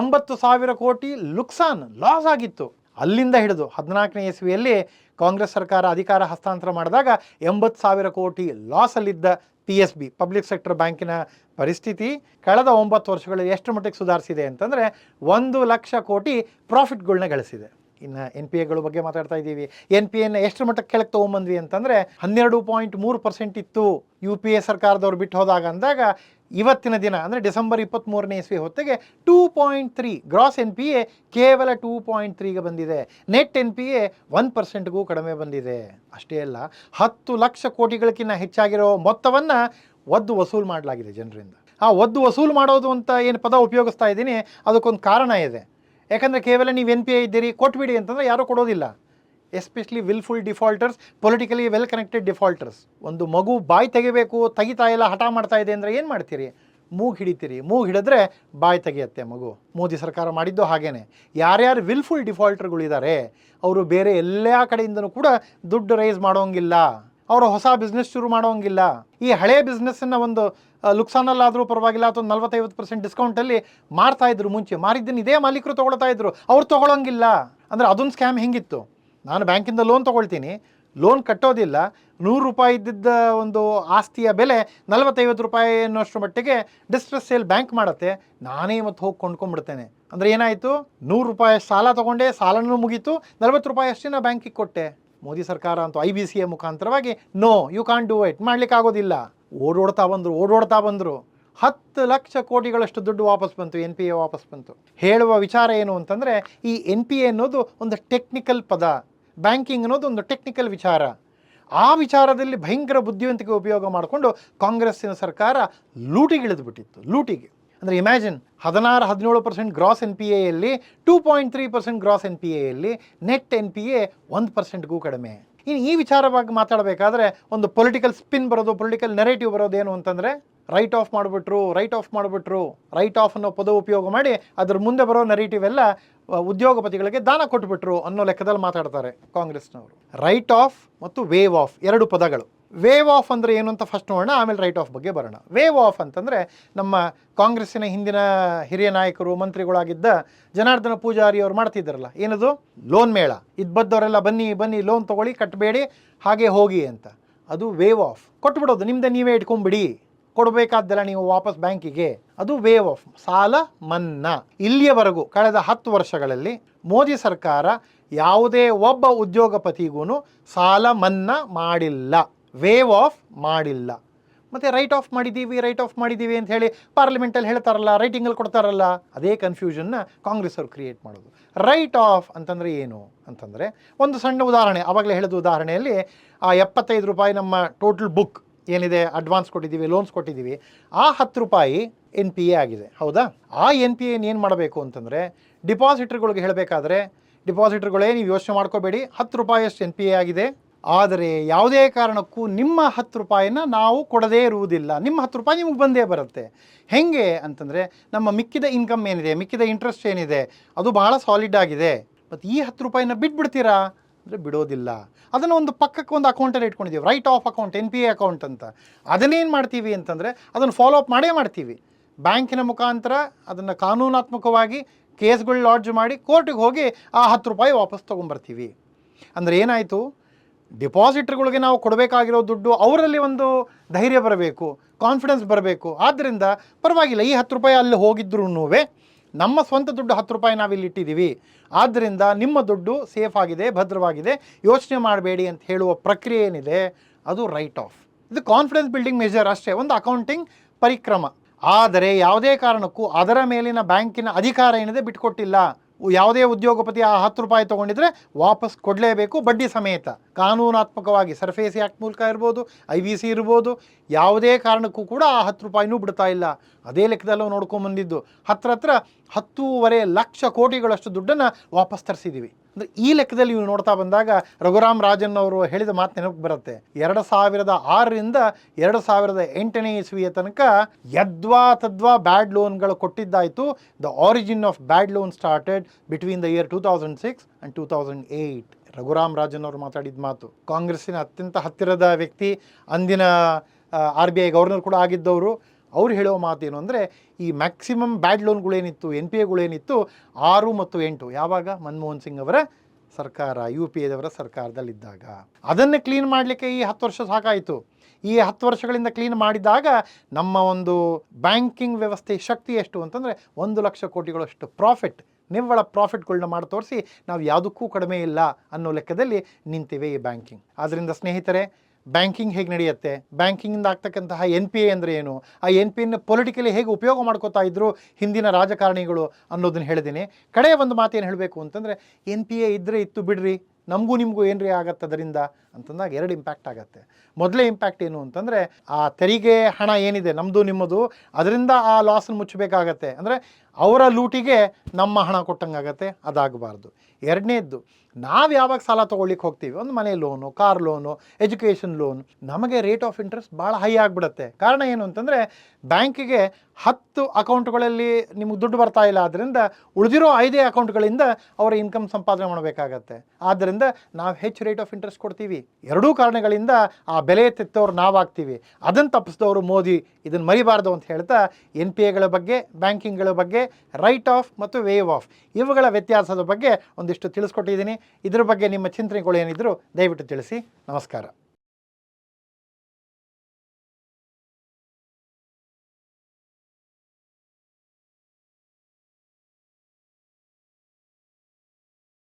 Speaker 1: ಎಂಬತ್ತು ಸಾವಿರ ಕೋಟಿ ಲುಕ್ಸಾನ್ ಲಾಸ್ ಆಗಿತ್ತು. ಅಲ್ಲಿಂದ ಹಿಡಿದು ಹದಿನಾಲ್ಕನೇ ಇಸ್ವಿಯಲ್ಲಿ ಕಾಂಗ್ರೆಸ್ ಸರ್ಕಾರ ಅಧಿಕಾರ ಹಸ್ತಾಂತರ ಮಾಡಿದಾಗ ಎಂಬತ್ತು ಸಾವಿರ ಕೋಟಿ ಲಾಸಲ್ಲಿದ್ದ P S B public sector ಬ್ಯಾಂಕಿನ ಪರಿಸ್ಥಿತಿ ಕಳೆದ ಒಂಬತ್ತು ವರ್ಷಗಳಲ್ಲಿ ಎಷ್ಟು ಮಟ್ಟಿಗೆ ಸುಧಾರಿಸಿದೆ ಅಂತಂದರೆ ಒಂದು ಲಕ್ಷ ಕೋಟಿ ಪ್ರಾಫಿಟ್ಗಳನ್ನ ಗಳಿಸಿದೆ. ಇನ್ನು ಎನ್ ಪಿ ಎಗಳ ಬಗ್ಗೆ ಮಾತಾಡ್ತಾ ಇದ್ದೀವಿ. ಎನ್ ಪಿ ಎನ್ನ ಎಷ್ಟು ಮಟ್ಟಕ್ಕೆ ಕೆಳಗೆ ತೊಗೊಂಬಂದ್ವಿ ಅಂತಂದರೆ ಹನ್ನೆರಡು ಪಾಯಿಂಟ್ ಮೂರು ಪರ್ಸೆಂಟ್ ಇತ್ತು ಯು ಪಿ ಎ ಸರ್ಕಾರದವ್ರು ಬಿಟ್ಟು ಹೋದಾಗ ಅಂದಾಗ ಇವತ್ತಿನ ದಿನ, ಅಂದರೆ ಡಿಸೆಂಬರ್ ಇಪ್ಪತ್ತ್ಮೂರನೇ ಇಸ್ವಿ ಹೊತ್ತಿಗೆ two point three gross N P A ಕೇವಲ ಟೂ ಪಾಯಿಂಟ್ ತ್ರೀಗೆ ಬಂದಿದೆ. Net N P A one ಪರ್ಸೆಂಟ್ಗೂ ಕಡಿಮೆ ಬಂದಿದೆ. ಅಷ್ಟೇ ಅಲ್ಲ, ಹತ್ತು ಲಕ್ಷ ಕೋಟಿಗಳಕ್ಕಿಂತ ಹೆಚ್ಚಾಗಿರೋ ಮೊತ್ತವನ್ನು ಒದ್ದು ವಸೂಲು ಮಾಡಲಾಗಿದೆ ಜನರಿಂದ. ಆ ಒದ್ದು ವಸೂಲು ಮಾಡೋದು ಅಂತ ಏನು ಪದ ಉಪಯೋಗಿಸ್ತಾ ಇದ್ದೀನಿ, ಅದಕ್ಕೊಂದು ಕಾರಣ ಇದೆ. ಯಾಕಂದರೆ ಕೇವಲ ನೀವು ಎನ್ ಪಿ ಎ ಇದ್ದೀರಿ, ಕೊಟ್ಬಿಡಿ ಅಂತಂದರೆ ಯಾರೂ ಕೊಡೋದಿಲ್ಲ. Especially willful defaulters politically well connected defaulters ಒಂದು ಮಗು ಬಾಯಿ ತೆಗಿಬೇಕು, ತೆಗಿತಾ ಇಲ್ಲ, ಹಠ ಮಾಡ್ತಾ ಇದೆ ಅಂದರೆ ಏನು ಮಾಡ್ತೀರಿ? ಮೂಗು ಹಿಡಿತೀರಿ. ಮೂಗು ಹಿಡಿದ್ರೆ ಬಾಯಿ ತೆಗೆಯುತ್ತೆ ಮಗು. ಮೋದಿ ಸರ್ಕಾರ ಮಾಡಿದ್ದು ಹಾಗೇನೆ. ಯಾರ್ಯಾರು ವಿಲ್ಫುಲ್ ಡಿಫಾಲ್ಟರ್ಗಳಿದ್ದಾರೆ ಅವರು ಬೇರೆ ಎಲ್ಲ ಕಡೆಯಿಂದನೂ ಕೂಡ ದುಡ್ಡು ರೈಸ್ ಮಾಡೋಂಗಿಲ್ಲ. ಅವರು ಹೊಸ ಬಿಸ್ನೆಸ್ ಶುರು ಮಾಡೋಂಗಿಲ್ಲ. ಈ ಹಳೆ ಬಿಸ್ನೆಸ್ಸನ್ನು ಒಂದು ಲುಕ್ಸಾನಲ್ಲಾದರೂ ಪರವಾಗಿಲ್ಲ, ಅಥವಾ ನಲ್ವತ್ತೈವತ್ತು ಪರ್ಸೆಂಟ್ ಡಿಸ್ಕೌಂಟಲ್ಲಿ ಮಾರ್ತಾ ಇದ್ರು ಮುಂಚೆ. ಮಾರಿದ್ದನ್ನು ಇದೇ ಮಾಲೀಕರು ತೊಗೊಳ್ತಾ ಇದ್ರು. ಅವ್ರು ತೊಗೊಳಂಗಿಲ್ಲ. ಅಂದರೆ ಅದೊಂದು ಸ್ಕ್ಯಾಮ್ ಹೆಂಗಿತ್ತು. ನಾನು ಬ್ಯಾಂಕಿಂದ ಲೋನ್ ತೊಗೊಳ್ತೀನಿ, ಲೋನ್ ಕಟ್ಟೋದಿಲ್ಲ, ನೂರು ರೂಪಾಯಿ ಇದ್ದಿದ್ದ ಒಂದು ಆಸ್ತಿಯ ಬೆಲೆ ನಲವತ್ತೈವತ್ತು ರೂಪಾಯಿ ಅನ್ನೋಷ್ಟು ಮಟ್ಟಿಗೆ ಡಿಸ್ಟ್ರೆಸ್ ಸೇಲ್ ಬ್ಯಾಂಕ್ ಮಾಡುತ್ತೆ. ನಾನೇ ಮತ್ತು ಹೋಗಿ ಕೊಂಡ್ಕೊಂಡ್ಬಿಡ್ತೇನೆ ಅಂದರೆ ಏನಾಯಿತು? ನೂರು ರೂಪಾಯಿ ಸಾಲ ತೊಗೊಂಡೆ, ಸಾಲನೂ ಮುಗೀತು, ನಲವತ್ತು ರೂಪಾಯಿ ಅಷ್ಟೇ ನಾ ಬ್ಯಾಂಕಿಗೆ ಕೊಟ್ಟೆ. ಮೋದಿ ಸರ್ಕಾರ ಅಂತೂ ಐ ಬಿ ಸಿ ಎ ಮುಖಾಂತರವಾಗಿ no you can do it ಮಾಡ್ಲಿಕ್ಕೆ ಆಗೋದಿಲ್ಲ. ಓಡೋಡ್ತಾ ಬಂದರು ಓಡೋಡ್ತಾ ಬಂದರು. ಹತ್ತು ಲಕ್ಷ ಕೋಟಿಗಳಷ್ಟು ದುಡ್ಡು ವಾಪಸ್ ಬಂತು, ಎನ್ ಪಿ ಎ ವಾಪಸ್ ಬಂತು. ಹೇಳುವ ವಿಚಾರ ಏನು ಅಂತಂದರೆ, ಈ ಎನ್ ಪಿ ಎ ಅನ್ನೋದು ಒಂದು ಟೆಕ್ನಿಕಲ್ ಪದ. ಬ್ಯಾಂಕಿಂಗ್ ಅನ್ನೋದು ಒಂದು ಟೆಕ್ನಿಕಲ್ ವಿಚಾರ. ಆ ವಿಚಾರದಲ್ಲಿ ಭಯಂಕರ ಬುದ್ಧಿವಂತಿಕೆ ಉಪಯೋಗ ಮಾಡಿಕೊಂಡು ಕಾಂಗ್ರೆಸ್ಸಿನ ಸರ್ಕಾರ ಲೂಟಿಗಿಳಿದು ಬಿಟ್ಟಿತ್ತು ಲೂಟಿಗೆ. ಅಂದರೆ ಇಮ್ಯಾಜಿನ್ ಹದಿನಾರು, ಹದಿನೇಳು percent gross N P ಎಯಲ್ಲಿ two point three percent gross N P ಎಯಲ್ಲಿ net N P A ಒಂದು ಪರ್ಸೆಂಟ್ಗೂ ಕಡಿಮೆ. ಇನ್ನು ಈ ವಿಚಾರವಾಗಿ ಮಾತಾಡಬೇಕಾದ್ರೆ ಒಂದು ಪೊಲಿಟಿಕಲ್ ಸ್ಪಿನ್ ಬರೋದು ಪೊಲಿಟಿಕಲ್ ನೆರೇಟಿವ್ ಬರೋದು ಏನು ಅಂತಂದರೆ ರೈಟ್ ಆಫ್ ಮಾಡಿಬಿಟ್ರು ರೈಟ್ ಆಫ್ ಮಾಡಿಬಿಟ್ರು ರೈಟ್ ಆಫ್ ಅನ್ನೋ ಪದ ಉಪಯೋಗ ಮಾಡಿ ಅದ್ರ ಮುಂದೆ ಬರೋ ನೆರೇಟಿವ್ ಎಲ್ಲ ಉದ್ಯೋಗಪತಿಗಳಿಗೆ ದಾನ ಕೊಟ್ಟುಬಿಟ್ರು ಅನ್ನೋ ಲೆಕ್ಕದಲ್ಲಿ ಮಾತಾಡ್ತಾರೆ ಕಾಂಗ್ರೆಸ್ನವರು. ರೈಟ್ ಆಫ್ ಮತ್ತು ವೇವ್ ಆಫ್ ಎರಡು ಪದಗಳು. ವೇವ್ ಆಫ್ ಅಂದರೆ ಏನು ಅಂತ ಫಸ್ಟ್ ನೋಡೋಣ, ಆಮೇಲೆ ರೈಟ್ ಆಫ್ ಬಗ್ಗೆ ಬರೋಣ. ವೇವ್ ಆಫ್ ಅಂತಂದರೆ ನಮ್ಮ ಕಾಂಗ್ರೆಸ್ಸಿನ ಹಿಂದಿನ ಹಿರಿಯ ನಾಯಕರು, ಮಂತ್ರಿಗಳಾಗಿದ್ದ ಜನಾರ್ದನ ಪೂಜಾರಿ ಅವ್ರು ಮಾಡ್ತಿದ್ದಾರಲ್ಲ, ಏನದು? ಲೋನ್ ಮೇಳ. ಇದು ಬದ್ದವರೆಲ್ಲ ಬನ್ನಿ ಬನ್ನಿ ಲೋನ್ ತೊಗೊಳ್ಳಿ ಕಟ್ಟಬೇಡಿ ಹಾಗೆ ಹೋಗಿ ಅಂತ. ಅದು ವೇವ್ ಆಫ್ ಕೊಟ್ಬಿಡೋದು ನಿಮ್ಮದೇ ನೀವೇ ಇಟ್ಕೊಂಬಿಡಿ ಕೊಡಬೇಕಾದ್ದೆಲ್ಲ ನೀವು ವಾಪಸ್ ಬ್ಯಾಂಕಿಗೆ, ಅದು ವೇವ್ ಆಫ್ ಸಾಲ ಮನ್ನಾ. ಇಲ್ಲಿಯವರೆಗೂ ಕಳೆದ ಹತ್ತು ವರ್ಷಗಳಲ್ಲಿ ಮೋದಿ ಸರ್ಕಾರ ಯಾವುದೇ ಒಬ್ಬ ಉದ್ಯೋಗಪತಿಗೂ ಸಾಲ ಮನ್ನಾ ಮಾಡಿಲ್ಲ. ವೇವ್ ಆಫ್ ಮಾಡಿಲ್ಲ. ಮತ್ತು ರೈಟ್ ಆಫ್ ಮಾಡಿದ್ದೀವಿ ರೈಟ್ ಆಫ್ ಮಾಡಿದ್ದೀವಿ ಅಂತ ಹೇಳಿ ಪಾರ್ಲಿಮೆಂಟಲ್ಲಿ ಹೇಳ್ತಾರಲ್ಲ ರೈಟಿಂಗಲ್ಲಿ ಕೊಡ್ತಾರಲ್ಲ, ಅದೇ ಕನ್ಫ್ಯೂಷನ್ನ ಕಾಂಗ್ರೆಸ್ ಅವರು ಕ್ರಿಯೇಟ್ ಮಾಡೋದು. ರೈಟ್ ಆಫ್ ಅಂತಂದರೆ ಏನು? ಅಂತಂದರೆ ಒಂದು ಸಣ್ಣ ಉದಾಹರಣೆ ಆವಾಗಲೇ ಹೇಳಿದ ಉದಾಹರಣೆಯಲ್ಲಿ ಆ ಎಪ್ಪತ್ತೈದು ರೂಪಾಯಿ ನಮ್ಮ ಟೋಟಲ್ ಬುಕ್ ಏನಿದೆ? ಅಡ್ವಾನ್ಸ್ ಕೊಟ್ಟಿದ್ದೀವಿ ಲೋನ್ಸ್ ಕೊಟ್ಟಿದ್ದೀವಿ. ಆ ಹತ್ತು ರೂಪಾಯಿ ಎನ್ ಪಿ ಎ ಆಗಿದೆ. ಹೌದಾ? ಆ ಎನ್ ಪಿ ಎನ್ ಏನು ಮಾಡಬೇಕು ಅಂತಂದರೆ ಡಿಪಾಸಿಟ್ರ್ಗಳಿಗೆ ಹೇಳಬೇಕಾದ್ರೆ ಡಿಪಾಸಿಟ್ರ್ಗಳೇ ನೀವು ಯೋಚನೆ ಮಾಡ್ಕೋಬೇಡಿ. ಹತ್ತು ರೂಪಾಯಿಯಷ್ಟು ಎನ್ ಪಿ ಎ ಆಗಿದೆ. ಆದರೆ ಯಾವುದೇ ಕಾರಣಕ್ಕೂ ನಿಮ್ಮ ಹತ್ತು ರೂಪಾಯಿನ ನಾವು ಕೊಡದೇ ಇರುವುದಿಲ್ಲ. ನಿಮ್ಮ ಹತ್ತು ರೂಪಾಯಿ ನಿಮಗೆ ಬಂದೇ ಬರುತ್ತೆ. ಹೆಂಗೆ ಅಂತಂದರೆ, ನಮ್ಮ ಮಿಕ್ಕಿದ ಇನ್ಕಮ್ ಏನಿದೆ, ಮಿಕ್ಕಿದ ಇಂಟ್ರೆಸ್ಟ್ ಏನಿದೆ, ಅದು ಬಹಳ ಸಾಲಿಡ್ ಆಗಿದೆ. ಮತ್ತು ಈ ಹತ್ತು ರೂಪಾಯಿನ ಬಿಟ್ಬಿಡ್ತೀರಾ? ಅಂದರೆ ಬಿಡೋದಿಲ್ಲ. ಅದನ್ನು ಒಂದು ಪಕ್ಕಕ್ಕೆ ಒಂದು ಅಕೌಂಟಲ್ಲಿ ಇಟ್ಕೊಂಡಿದ್ದೀವಿ. Write off account N P A account ಅಂತ. ಅದನ್ನೇನು ಮಾಡ್ತೀವಿ ಅಂತಂದರೆ ಅದನ್ನು ಫಾಲೋ ಅಪ್ ಮಾಡೇ ಮಾಡ್ತೀವಿ. ಬ್ಯಾಂಕಿನ ಮುಖಾಂತರ ಅದನ್ನು ಕಾನೂನಾತ್ಮಕವಾಗಿ ಕೇಸ್ಗಳು ಲಾಡ್ಜ್ ಮಾಡಿ ಕೋರ್ಟಿಗೆ ಹೋಗಿ ಆ ಹತ್ತು ರೂಪಾಯಿ ವಾಪಸ್ ತೊಗೊಂಬರ್ತೀವಿ. ಅಂದರೆ ಏನಾಯಿತು? ಡಿಪಾಸಿಟ್ರ್ಗಳಿಗೆ ನಾವು ಕೊಡಬೇಕಾಗಿರೋ ದುಡ್ಡು ಅವರಲ್ಲಿ ಒಂದು ಧೈರ್ಯ ಬರಬೇಕು ಕಾನ್ಫಿಡೆನ್ಸ್ ಬರಬೇಕು. ಆದ್ದರಿಂದ ಪರವಾಗಿಲ್ಲ, ಈ ಹತ್ತು ರೂಪಾಯಿ ಅಲ್ಲಿ ಹೋಗಿದ್ರೂ ನಮ್ಮ ಸ್ವಂತ ದುಡ್ಡು ಹತ್ತು ರೂಪಾಯಿ ನಾವಿಲ್ಲಿ ಇಟ್ಟಿದ್ದೀವಿ. ಆದ್ದರಿಂದ ನಿಮ್ಮ ದುಡ್ಡು ಸೇಫ್ ಆಗಿದೆ, ಭದ್ರವಾಗಿದೆ. ಯೋಚನೆ ಮಾಡಬೇಡಿ ಅಂತ ಹೇಳುವ ಪ್ರಕ್ರಿಯೆ ಏನಿದೆ, ಅದು ರೈಟ್ ಆಫ್ ಇದು ಕಾನ್ಫಿಡೆನ್ಸ್ ಬಿಲ್ಡಿಂಗ್ ಮೆಜರ್ ಅಷ್ಟೇ, ಒಂದು ಅಕೌಂಟಿಂಗ್ ಪರಿಕ್ರಮ. ಆದರೆ ಯಾವುದೇ ಕಾರಣಕ್ಕೂ ಅದರ ಮೇಲಿನ ಬ್ಯಾಂಕಿನ ಅಧಿಕಾರ ಏನಿದೆ ಬಿಟ್ಕೊಟ್ಟಿಲ್ಲ. ಯಾವುದೇ ಉದ್ಯೋಗಪತಿ ಆ ಹತ್ತು ರೂಪಾಯಿ ತೊಗೊಂಡಿದ್ರೆ ವಾಪಸ್ ಕೊಡಲೇಬೇಕು ಬಡ್ಡಿ ಸಮೇತ. ಕಾನೂನಾತ್ಮಕವಾಗಿ ಸರ್ಫೇಸಿ ಆ್ಯಕ್ಟ್ ಮೂಲಕ ಇರ್ಬೋದು, ಐ ಬಿ ಸಿ ಇರ್ಬೋದು, ಯಾವುದೇ ಕಾರಣಕ್ಕೂ ಕೂಡ ಆ ಹತ್ತು ರೂಪಾಯಿನೂ ಬಿಡ್ತಾ ಇಲ್ಲ. ಅದೇ ಲೆಕ್ಕದಲ್ಲೂ ನೋಡ್ಕೊಂಬಂದಿದ್ದು. ಹತ್ರ ಹತ್ರ ಹತ್ತೂವರೆ ಲಕ್ಷ ಕೋಟಿಗಳಷ್ಟು ದುಡ್ಡನ್ನು ವಾಪಸ್ ತರಿಸಿದ್ದೀವಿ ಅಂದರೆ ಈ ಲೆಕ್ಕದಲ್ಲಿ ನೀವು ನೋಡ್ತಾ ಬಂದಾಗ ರಘುರಾಮ್ ರಾಜನ್ ಅವರು ಹೇಳಿದ ಮಾತು ನೆನಪು ಬರುತ್ತೆ. ಎರಡು ಸಾವಿರದ ಆರರಿಂದ ಎರಡು ಸಾವಿರದ ಎಂಟನೇ ಇಸ್ವಿಯ ತನಕ ಯದ್ವಾ ತದ್ವಾ ಬ್ಯಾಡ್ ಲೋನ್ಗಳು ಕೊಟ್ಟಿದ್ದಾಯಿತು. The origin of bad loan started between the year two thousand six and two thousand eight Raghuram Rajan ಅವರು ಮಾತಾಡಿದ ಮಾತು. ಕಾಂಗ್ರೆಸ್ಸಿನ ಅತ್ಯಂತ ಹತ್ತಿರದ ವ್ಯಕ್ತಿ, ಅಂದಿನ ಆರ್ ಬಿ ಐ ಗವರ್ನರ್ ಕೂಡ ಆಗಿದ್ದವರು. ಅವ್ರು ಹೇಳೋ ಮಾತೇನು ಅಂದರೆ, ಈ ಮ್ಯಾಕ್ಸಿಮಮ್ ಬ್ಯಾಡ್ ಲೋನ್ಗಳೇನಿತ್ತು ಎನ್ ಪಿ ಎಗಳೇನಿತ್ತು ಆರು ಮತ್ತು ಎಂಟು. ಯಾವಾಗ? ಮನಮೋಹನ್ ಸಿಂಗ್ ಅವರ ಸರ್ಕಾರ, ಯು ಪಿ ಎದವರ ಸರ್ಕಾರದಲ್ಲಿದ್ದಾಗ. ಅದನ್ನು ಕ್ಲೀನ್ ಮಾಡಲಿಕ್ಕೆ ಈ ಹತ್ತು ವರ್ಷ ಸಾಕಾಯಿತು. ಈ ಹತ್ತು ವರ್ಷಗಳಿಂದ ಕ್ಲೀನ್ ಮಾಡಿದಾಗ ನಮ್ಮ ಒಂದು ಬ್ಯಾಂಕಿಂಗ್ ವ್ಯವಸ್ಥೆ ಶಕ್ತಿ ಎಷ್ಟು ಅಂತಂದರೆ, ಒಂದು ಲಕ್ಷ ಕೋಟಿಗಳಷ್ಟು ಪ್ರಾಫಿಟ್ ನಿವ್ವಳ ಪ್ರಾಫಿಟ್ಗಳನ್ನ ಮಾಡಿ ತೋರಿಸಿ, ನಾವು ಯಾವುದಕ್ಕೂ ಕಡಿಮೆ ಇಲ್ಲ ಅನ್ನೋ ಲೆಕ್ಕದಲ್ಲಿ ನಿಂತಿವೆ ಈ ಬ್ಯಾಂಕಿಂಗ್ ಆದ್ದರಿಂದ ಸ್ನೇಹಿತರೆ ಬ್ಯಾಂಕಿಂಗ್ ಹೇಗೆ ನಡೆಯುತ್ತೆ? ಬ್ಯಾಂಕಿಂಗಿಂದ ಆಗ್ತಕ್ಕಂತಹ ಎನ್ ಪಿ ಎ ಅಂದರೆ ಏನು? ಆ ಎನ್ ಪಿ ಎನ್ನ ಪೊಲಿಟಿಕಲಿ ಹೇಗೆ ಉಪಯೋಗ ಮಾಡ್ಕೋತಾ ಇದ್ರು ಹಿಂದಿನ ರಾಜಕಾರಣಿಗಳು ಅನ್ನೋದನ್ನ ಹೇಳಿದ್ದೀನಿ. ಕಡೆಯ ಒಂದು ಮಾತೇನು ಹೇಳಬೇಕು ಅಂತಂದರೆ ಎನ್ ಪಿ ಎ ಇದ್ದರೆ ಇತ್ತು ಬಿಡ್ರಿ. ನಮಗೂ ನಿಮಗೂ ಏನ್ರಿ ಆಗತ್ತೆ ಅದರಿಂದ ಅಂತಂದಾಗ ಎರಡು ಇಂಪ್ಯಾಕ್ಟ್ ಆಗುತ್ತೆ. ಮೊದಲೇ ಇಂಪ್ಯಾಕ್ಟ್ ಏನು ಅಂತಂದರೆ, ಆ ತೆರಿಗೆ ಹಣ ಏನಿದೆ ನಮ್ಮದು ನಿಮ್ಮದು, ಅದರಿಂದ ಆ ಲಾಸನ್ನು ಮುಚ್ಚಬೇಕಾಗತ್ತೆ. ಅಂದರೆ ಅವರ ಲೂಟಿಗೆ ನಮ್ಮ ಹಣ ಕೊಟ್ಟಂಗಾಗತ್ತೆ, ಅದಾಗಬಾರ್ದು. ಎರಡನೇದ್ದು, ನಾವು ಯಾವಾಗ ಸಾಲ ತೊಗೊಳ್ಲಿಕ್ಕೆ ಹೋಗ್ತೀವಿ, ಒಂದು ಮನೆ loan car loan education loan ನಮಗೆ ರೇಟ್ ಆಫ್ ಇಂಟ್ರೆಸ್ಟ್ ಭಾಳ ಹೈ ಆಗಿಬಿಡುತ್ತೆ. ಕಾರಣ ಏನು ಅಂತಂದರೆ ಬ್ಯಾಂಕಿಗೆ ಹತ್ತು ಅಕೌಂಟ್ಗಳಲ್ಲಿ ನಿಮಗೆ ದುಡ್ಡು ಬರ್ತಾ ಇಲ್ಲ ಆದ್ದರಿಂದ ಉಳಿದಿರೋ ಐದೇ ಅಕೌಂಟ್ಗಳಿಂದ ಅವರ ಇನ್ಕಮ್ ಸಂಪಾದನೆ ಮಾಡಬೇಕಾಗತ್ತೆ. ಆದ್ದರಿಂದ ನಾವು ಹೆಚ್ಚು ರೇಟ್ ಆಫ್ ಇಂಟ್ರೆಸ್ಟ್ ಕೊಡ್ತೀವಿ. ಎರಡೂ ಕಾರಣಗಳಿಂದ ಆ ಬೆಲೆ ತೆತ್ತವ್ರು ನಾವಾಗ್ತೀವಿ. ಅದನ್ನು ತಪ್ಪಿಸಿದವರು ಮೋದಿ, ಇದನ್ನು ಮರಿಬಾರ್ದು ಅಂತ ಹೇಳ್ತಾ ಎನ್ ಪಿ ಎಗಳ ಬಗ್ಗೆ, ಬ್ಯಾಂಕಿಂಗ್ಗಳ ಬಗ್ಗೆ, ರೈಟ್ ಆಫ್ ಮತ್ತು ವೇವ್ ಆಫ್ ಇವುಗಳ ವ್ಯತ್ಯಾಸದ ಬಗ್ಗೆ ಒಂದಿಷ್ಟು ತಿಳಿಸ್ಕೊಟ್ಟಿದ್ದೀನಿ. ಇದ್ರ ಬಗ್ಗೆ ನಿಮ್ಮ ಚಿಂತನೆಗಳು ಏನಿದ್ರು ದಯವಿಟ್ಟು ತಿಳಿಸಿ. ನಮಸ್ಕಾರ.